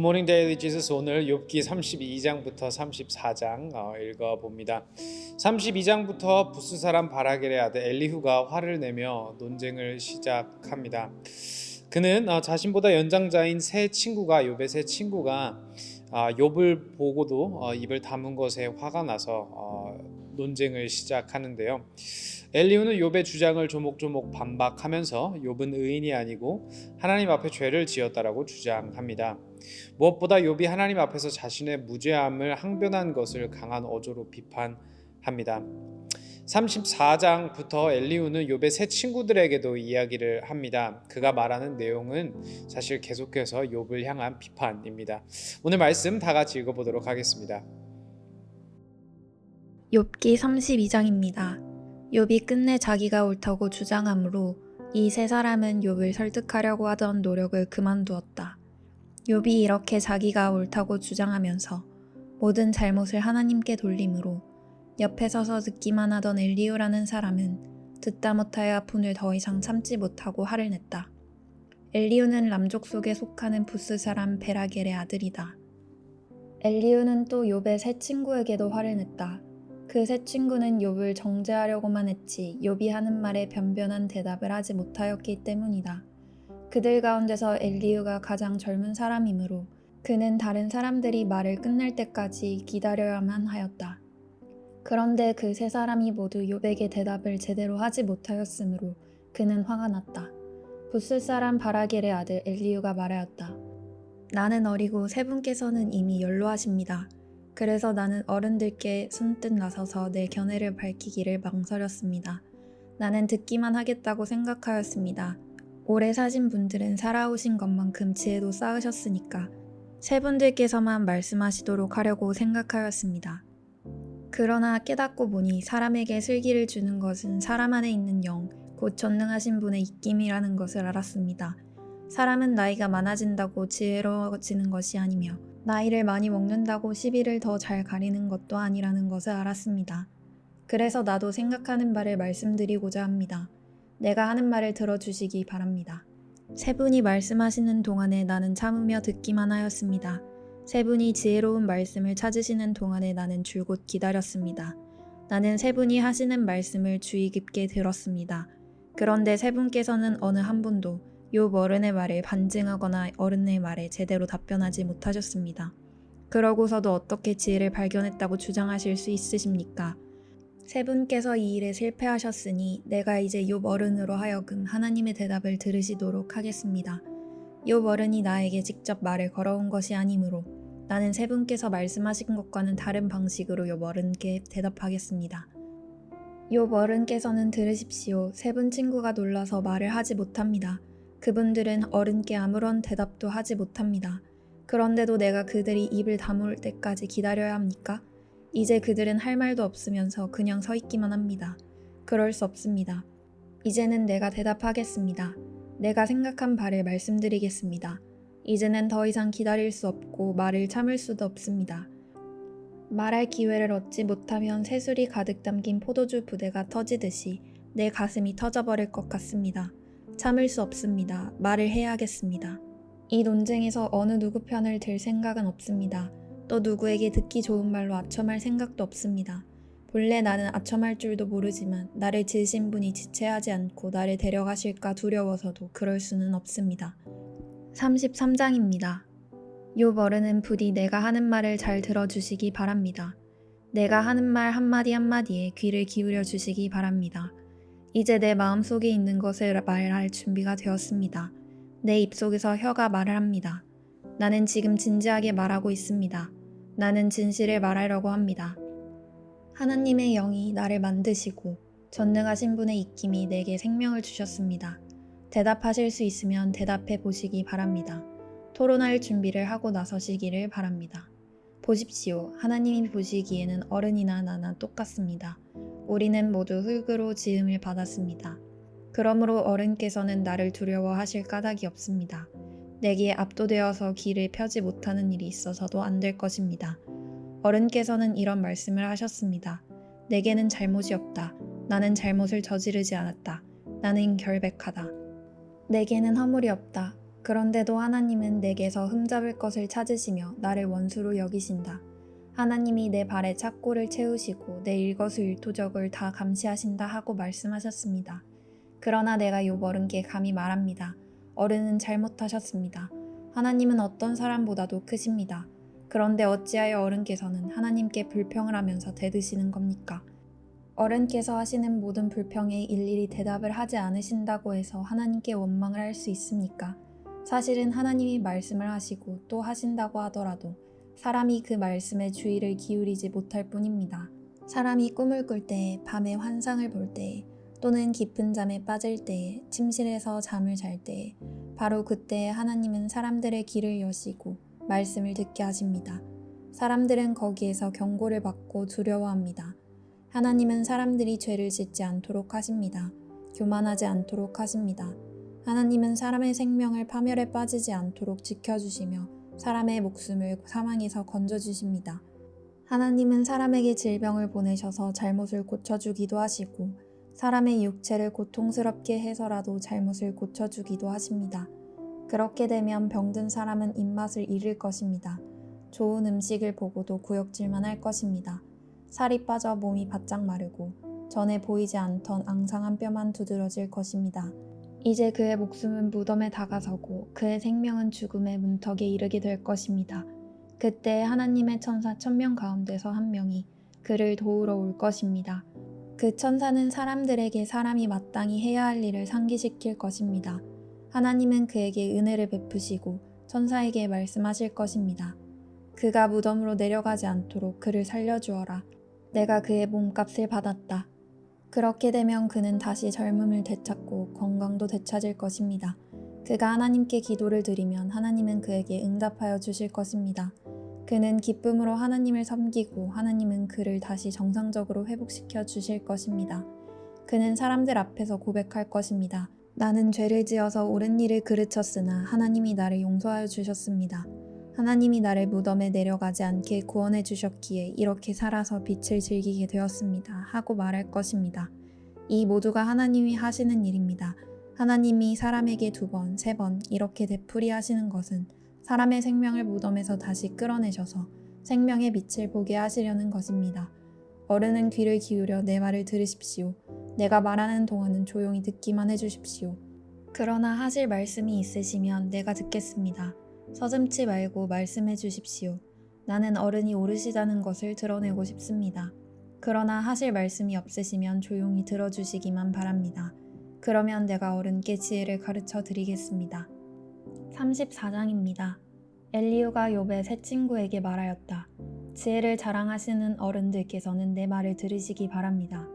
굿모닝 데일리 지스 오늘 욥기 32장부터 34장 어, 읽어 봅니다. 32장부터 부스 사람 바라겔의 아들 엘리후가 화를 내며 논쟁을 시작합니다. 그는 어, 자신보다 연장자인 세 친구가 욥의 세 친구가 아, 욥을 보고도 어, 입을 다문 것에 화가 나서 어, 논쟁을 시작하는데요. 엘리후는 욥의 주장을 조목조목 반박하면서 욥은 의인이 아니고 하나님 앞에 죄를 지었다라고 주장합니다. 무엇보다 욥이 하나님 앞에서 자신의 무죄함을 항변한 것을 강한 어조로 비판합니다. 34장부터 엘리후는 욥의 세 친구들에게도 이야기를 합니다. 그가 말하는 내용은 사실 계속해서 욥을 향한 비판입니다. 오늘 말씀 다 같이 읽어 보도록 하겠습니다. 욥기 32장입니다. 욥이 끝내 자기가 옳다고 주장하므로 이 세 사람은 욥을 설득하려고 하던 노력을 그만두었다. 욥이 이렇게 자기가 옳다고 주장하면서 모든 잘못을 하나님께 돌림으로 옆에 서서 듣기만 하던 엘리우라는 사람은 듣다 못하여 분을 더 이상 참지 못하고 화를 냈다. 엘리우는 람족 속에 속하는 부스 사람 베라겔의 아들이다. 엘리우는 또 욥의 세 친구에게도 화를 냈다. 그세 친구는 욥을 정죄하려고만 했지 욥이 하는 말에 변변한 대답을 하지 못하였기 때문이다. 그들 가운데서 엘리우가 가장 젊은 사람이므로 그는 다른 사람들이 말을 끝낼 때까지 기다려야만 하였다. 그런데 그 세 사람이 모두 욥에게 대답을 제대로 하지 못하였으므로 그는 화가 났다. 부스 사람 바라겔의 아들 엘리우가 말하였다. 나는 어리고 세 분께서는 이미 연로하십니다. 그래서 나는 어른들께 손뜻 나서서 내 견해를 밝히기를 망설였습니다. 나는 듣기만 하겠다고 생각하였습니다. 오래 사신 분들은 살아오신 것만큼 지혜도 쌓으셨으니까 세 분들께서만 말씀하시도록 하려고 생각하였습니다. 그러나 깨닫고 보니 사람에게 슬기를 주는 것은 사람 안에 있는 영, 곧 전능하신 분의 입김이라는 것을 알았습니다. 사람은 나이가 많아진다고 지혜로워지는 것이 아니며 나이를 많이 먹는다고 시비를 더 잘 가리는 것도 아니라는 것을 알았습니다. 그래서 나도 생각하는 바를 말씀드리고자 합니다. 내가 하는 말을 들어주시기 바랍니다. 세 분이 말씀하시는 동안에 나는 참으며 듣기만 하였습니다. 세 분이 지혜로운 말씀을 찾으시는 동안에 나는 줄곧 기다렸습니다. 나는 세 분이 하시는 말씀을 주의 깊게 들었습니다. 그런데 세 분께서는 어느 한 분도 요 어른의 말에 반증하거나 어른의 말에 제대로 답변하지 못하셨습니다. 그러고서도 어떻게 지혜를 발견했다고 주장하실 수 있으십니까? 세 분께서 이 일에 실패하셨으니 내가 이제 욥 어른으로 하여금 하나님의 대답을 들으시도록 하겠습니다. 욥 어른이 나에게 직접 말을 걸어온 것이 아니므로 나는 세 분께서 말씀하신 것과는 다른 방식으로 욥 어른께 대답하겠습니다. 욥 어른께서는 들으십시오. 세 분 친구가 놀라서 말을 하지 못합니다. 그분들은 어른께 아무런 대답도 하지 못합니다. 그런데도 내가 그들이 입을 다물 때까지 기다려야 합니까? 이제 그들은 할 말도 없으면서 그냥 서 있기만 합니다. 그럴 수 없습니다. 이제는 내가 대답하겠습니다. 내가 생각한 바를 말씀드리겠습니다. 이제는 더 이상 기다릴 수 없고 말을 참을 수도 없습니다. 말할 기회를 얻지 못하면 새술이 가득 담긴 포도주 부대가 터지듯이 내 가슴이 터져버릴 것 같습니다. 참을 수 없습니다. 말을 해야겠습니다. 이 논쟁에서 어느 누구 편을 들 생각은 없습니다. 또 누구에게 듣기 좋은 말로 아첨할 생각도 없습니다. 본래 나는 아첨할 줄도 모르지만 나를 지으신 분이 지체하지 않고 나를 데려가실까 두려워서도 그럴 수는 없습니다. 33장입니다. 요 어른은 부디 내가 하는 말을 잘 들어주시기 바랍니다. 내가 하는 말 한마디 한마디에 귀를 기울여 주시기 바랍니다. 이제 내 마음 속에 있는 것을 말할 준비가 되었습니다. 내 입속에서 혀가 말을 합니다. 나는 지금 진지하게 말하고 있습니다. 나는 진실을 말하려고 합니다. 하나님의 영이 나를 만드시고 전능하신 분의 입김이 내게 생명을 주셨습니다. 대답하실 수 있으면 대답해 보시기 바랍니다. 토론할 준비를 하고 나서시기를 바랍니다. 보십시오. 하나님이 보시기에는 어른이나 나나 똑같습니다. 우리는 모두 흙으로 지음을 받았습니다. 그러므로 어른께서는 나를 두려워하실 까닭이 없습니다. 내게 압도되어서 길을 펴지 못하는 일이 있어서도 안 될 것입니다. 어른께서는 이런 말씀을 하셨습니다. 내게는 잘못이 없다. 나는 잘못을 저지르지 않았다. 나는 결백하다. 내게는 허물이 없다. 그런데도 하나님은 내게서 흠잡을 것을 찾으시며 나를 원수로 여기신다. 하나님이 내 발에 착고를 채우시고 내 일거수일투족을 다 감시하신다 하고 말씀하셨습니다. 그러나 내가 욥 어른께 감히 말합니다. 어른은 잘못하셨습니다. 하나님은 어떤 사람보다도 크십니다. 그런데 어찌하여 어른께서는 하나님께 불평을 하면서 대드시는 겁니까? 어른께서 하시는 모든 불평에 일일이 대답을 하지 않으신다고 해서 하나님께 원망을 할 수 있습니까? 사실은 하나님이 말씀을 하시고 또 하신다고 하더라도 사람이 그 말씀에 주의를 기울이지 못할 뿐입니다. 사람이 꿈을 꿀 때, 밤에 환상을 볼 때, 또는 깊은 잠에 빠질 때에, 침실에서 잠을 잘 때에, 바로 그때 하나님은 사람들의 귀를 여시고 말씀을 듣게 하십니다. 사람들은 거기에서 경고를 받고 두려워합니다. 하나님은 사람들이 죄를 짓지 않도록 하십니다. 교만하지 않도록 하십니다. 하나님은 사람의 생명을 파멸에 빠지지 않도록 지켜주시며 사람의 목숨을 사망에서 건져주십니다. 하나님은 사람에게 질병을 보내셔서 잘못을 고쳐주기도 하시고 사람의 육체를 고통스럽게 해서라도 잘못을 고쳐주기도 하십니다. 그렇게 되면 병든 사람은 입맛을 잃을 것입니다. 좋은 음식을 보고도 구역질만 할 것입니다. 살이 빠져 몸이 바짝 마르고 전에 보이지 않던 앙상한 뼈만 두드러질 것입니다. 이제 그의 목숨은 무덤에 다가서고 그의 생명은 죽음의 문턱에 이르게 될 것입니다. 그때 하나님의 천사 천명 가운데서 한 명이 그를 도우러 올 것입니다. 그 천사는 사람들에게 사람이 마땅히 해야 할 일을 상기시킬 것입니다. 하나님은 그에게 은혜를 베푸시고 천사에게 말씀하실 것입니다. 그가 무덤으로 내려가지 않도록 그를 살려주어라. 내가 그의 몸값을 받았다. 그렇게 되면 그는 다시 젊음을 되찾고 건강도 되찾을 것입니다. 그가 하나님께 기도를 드리면 하나님은 그에게 응답하여 주실 것입니다. 그는 기쁨으로 하나님을 섬기고 하나님은 그를 다시 정상적으로 회복시켜 주실 것입니다. 그는 사람들 앞에서 고백할 것입니다. 나는 죄를 지어서 옳은 일을 그르쳤으나 하나님이 나를 용서하여 주셨습니다. 하나님이 나를 무덤에 내려가지 않게 구원해 주셨기에 이렇게 살아서 빛을 즐기게 되었습니다. 하고 말할 것입니다. 이 모두가 하나님이 하시는 일입니다. 하나님이 사람에게 두 번, 세 번 이렇게 되풀이 하시는 것은 사람의 생명을 무덤에서 다시 끌어내셔서 생명의 빛을 보게 하시려는 것입니다. 어른은 귀를 기울여 내 말을 들으십시오. 내가 말하는 동안은 조용히 듣기만 해주십시오. 그러나 하실 말씀이 있으시면 내가 듣겠습니다. 서슴치 말고 말씀해 주십시오. 나는 어른이 오르시다는 것을 드러내고 싶습니다. 그러나 하실 말씀이 없으시면 조용히 들어주시기만 바랍니다. 그러면 내가 어른께 지혜를 가르쳐 드리겠습니다. 34장입니다. 엘리우가 욥의 새 친구에게 말하였다. 지혜를 자랑하시는 어른들께서는 내 말을 들으시기 바랍니다.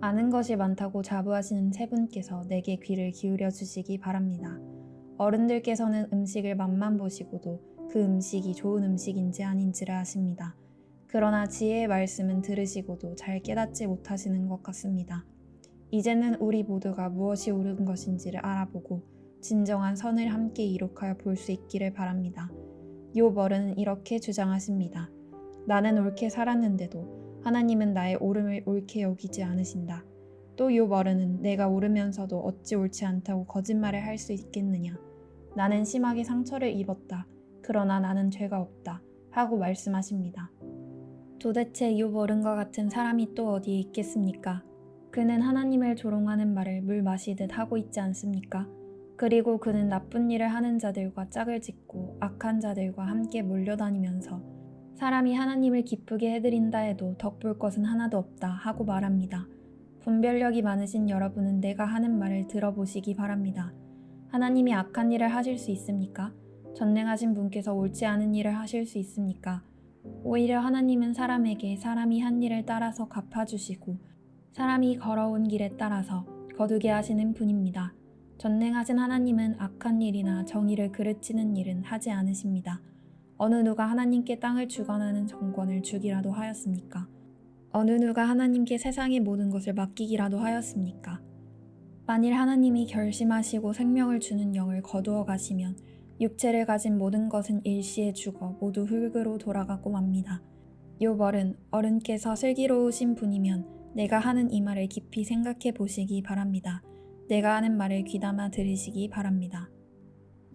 아는 것이 많다고 자부하시는 세 분께서 내게 귀를 기울여 주시기 바랍니다. 어른들께서는 음식을 맛만 보시고도 그 음식이 좋은 음식인지 아닌지를 아십니다. 그러나 지혜의 말씀은 들으시고도 잘 깨닫지 못하시는 것 같습니다. 이제는 우리 모두가 무엇이 옳은 것인지를 알아보고 진정한 선을 함께 이룩하여 볼 수 있기를 바랍니다. 욥 어른은 이렇게 주장하십니다. 나는 옳게 살았는데도 하나님은 나의 옳음을 옳게 여기지 않으신다. 또욥 어른은 내가 옳으면서도 어찌 옳지 않다고 거짓말을 할 수 있겠느냐. 나는 심하게 상처를 입었다. 그러나 나는 죄가 없다. 하고 말씀하십니다. 도대체 욥 어른과 같은 사람이 또 어디에 있겠습니까? 그는 하나님을 조롱하는 말을 물 마시듯 하고 있지 않습니까? 그리고 그는 나쁜 일을 하는 자들과 짝을 짓고 악한 자들과 함께 몰려다니면서 사람이 하나님을 기쁘게 해드린다 해도 덕볼 것은 하나도 없다 하고 말합니다. 분별력이 많으신 여러분은 내가 하는 말을 들어보시기 바랍니다. 하나님이 악한 일을 하실 수 있습니까? 전능하신 분께서 옳지 않은 일을 하실 수 있습니까? 오히려 하나님은 사람에게 사람이 한 일을 따라서 갚아주시고 사람이 걸어온 길에 따라서 거두게 하시는 분입니다. 전능하신 하나님은 악한 일이나 정의를 그르치는 일은 하지 않으십니다. 어느 누가 하나님께 땅을 주관하는 정권을 주기라도 하였습니까? 어느 누가 하나님께 세상의 모든 것을 맡기기라도 하였습니까? 만일 하나님이 결심하시고 생명을 주는 영을 거두어 가시면 육체를 가진 모든 것은 일시에 죽어 모두 흙으로 돌아가고 맙니다. 요 벌은 어른께서 슬기로우신 분이면 내가 하는 이 말을 깊이 생각해 보시기 바랍니다. 내가 하는 말을 귀담아 들으시기 바랍니다.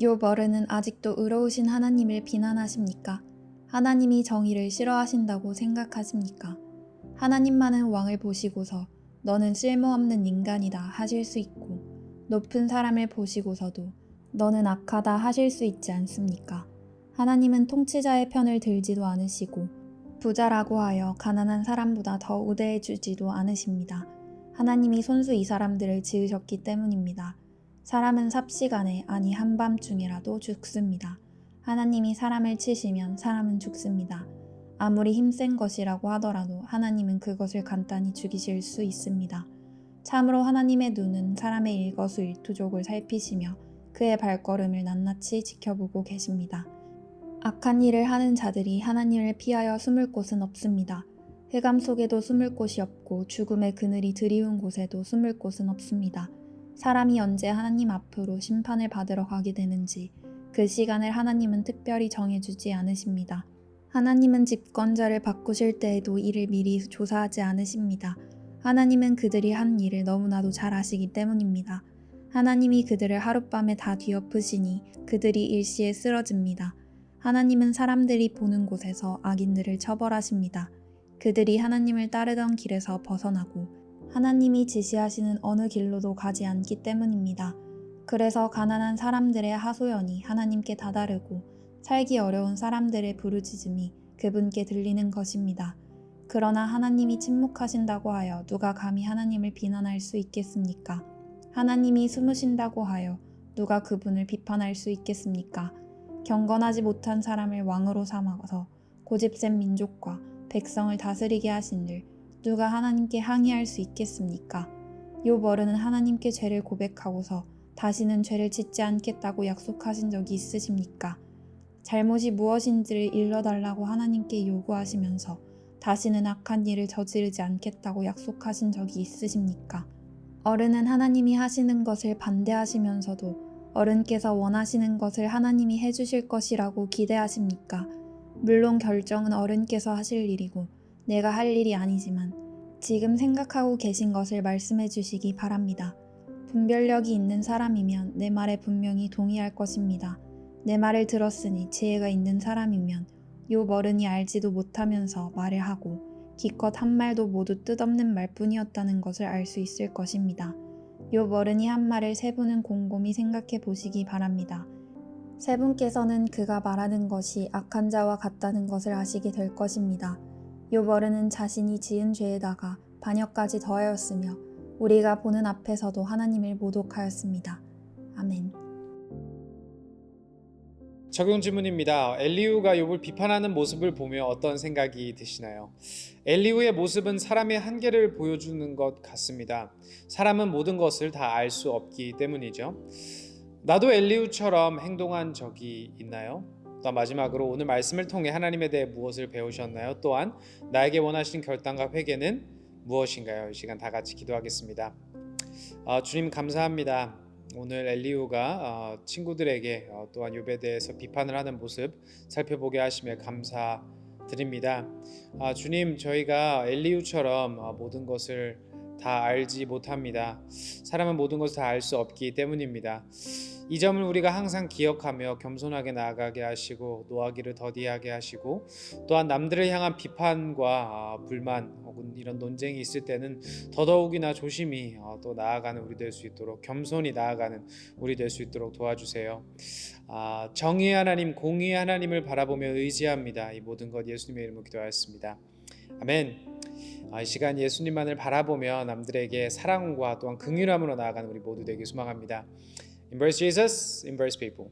욥 어른은 아직도 의로우신 하나님을 비난하십니까? 하나님이 정의를 싫어하신다고 생각하십니까? 하나님만은 왕을 보시고서 너는 쓸모없는 인간이다 하실 수 있고 높은 사람을 보시고서도 너는 악하다 하실 수 있지 않습니까? 하나님은 통치자의 편을 들지도 않으시고 부자라고 하여 가난한 사람보다 더 우대해 주지도 않으십니다. 하나님이 손수 이 사람들을 지으셨기 때문입니다. 사람은 삽시간에 아니 한밤중이라도 죽습니다. 하나님이 사람을 치시면 사람은 죽습니다. 아무리 힘센 것이라고 하더라도 하나님은 그것을 간단히 죽이실 수 있습니다. 참으로 하나님의 눈은 사람의 일거수일투족을 살피시며 그의 발걸음을 낱낱이 지켜보고 계십니다. 악한 일을 하는 자들이 하나님을 피하여 숨을 곳은 없습니다. 흑암 속에도 숨을 곳이 없고 죽음의 그늘이 드리운 곳에도 숨을 곳은 없습니다. 사람이 언제 하나님 앞으로 심판을 받으러 가게 되는지 그 시간을 하나님은 특별히 정해주지 않으십니다. 하나님은 집권자를 바꾸실 때에도 이를 미리 조사하지 않으십니다. 하나님은 그들이 한 일을 너무나도 잘 아시기 때문입니다. 하나님이 그들을 하룻밤에 다 뒤엎으시니 그들이 일시에 쓰러집니다. 하나님은 사람들이 보는 곳에서 악인들을 처벌하십니다. 그들이 하나님을 따르던 길에서 벗어나고 하나님이 지시하시는 어느 길로도 가지 않기 때문입니다. 그래서 가난한 사람들의 하소연이 하나님께 다다르고 살기 어려운 사람들의 부르짖음이 그분께 들리는 것입니다. 그러나 하나님이 침묵하신다고 하여 누가 감히 하나님을 비난할 수 있겠습니까? 하나님이 숨으신다고 하여 누가 그분을 비판할 수 있겠습니까? 경건하지 못한 사람을 왕으로 삼아서 고집센 민족과 백성을 다스리게 하신들 누가 하나님께 항의할 수 있겠습니까? 욥 어른은 하나님께 죄를 고백하고서 다시는 죄를 짓지 않겠다고 약속하신 적이 있으십니까? 잘못이 무엇인지를 일러달라고 하나님께 요구하시면서 다시는 악한 일을 저지르지 않겠다고 약속하신 적이 있으십니까? 어른은 하나님이 하시는 것을 반대하시면서도 어른께서 원하시는 것을 하나님이 해주실 것이라고 기대하십니까? 물론 결정은 어른께서 하실 일이고 내가 할 일이 아니지만 지금 생각하고 계신 것을 말씀해 주시기 바랍니다. 분별력이 있는 사람이면 내 말에 분명히 동의할 것입니다. 내 말을 들었으니 지혜가 있는 사람이면 요 어른이 알지도 못하면서 말을 하고 기껏 한 말도 모두 뜻없는 말뿐이었다는 것을 알 수 있을 것입니다. 요 어른이 한 말을 세 분은 곰곰이 생각해 보시기 바랍니다. 세 분께서는 그가 말하는 것이 악한 자와 같다는 것을 아시게 될 것입니다. 요 어른은 자신이 지은 죄에다가 반역까지 더하였으며 우리가 보는 앞에서도 하나님을 모독하였습니다. 아멘. 적용 질문입니다. 엘리후가 욥을 비판하는 모습을 보며 어떤 생각이 드시나요? 엘리후의 모습은 사람의 한계를 보여주는 것 같습니다. 사람은 모든 것을 다 알 수 없기 때문이죠. 나도 엘리후처럼 행동한 적이 있나요? 또 마지막으로 오늘 말씀을 통해 하나님에 대해 무엇을 배우셨나요? 또한 나에게 원하시는 결단과 회개는 무엇인가요? 이 시간 다 같이 기도하겠습니다. 아, 주님 감사합니다. 오늘 엘리후가 어, 친구들에게 어, 또한 욥에 대해서 비판을 하는 모습 살펴보게 하심에 감사드립니다. 아, 주님 저희가 엘리후처럼 어, 모든 것을 다 알지 못합니다. 사람은 모든 것을 다 알 수 없기 때문입니다. 이 점을 우리가 항상 기억하며 겸손하게 나아가게 하시고 노하기를 더디하게 하시고 또한 남들을 향한 비판과 아, 불만 혹은 이런 논쟁이 있을 때는 더더욱이나 조심히 어, 또 나아가는 우리 될 수 있도록 겸손히 나아가는 우리 될 수 있도록 도와주세요. 아, 정의의 하나님, 공의의 하나님을 바라보며 의지합니다. 이 모든 것 예수님의 이름으로 기도하였습니다. 아멘. 아, 이 시간 예수님만을 바라보며 남들에게 사랑과 또한 긍휼함으로 나아가는 우리 모두 되기 소망합니다. Embrace Jesus, embrace people.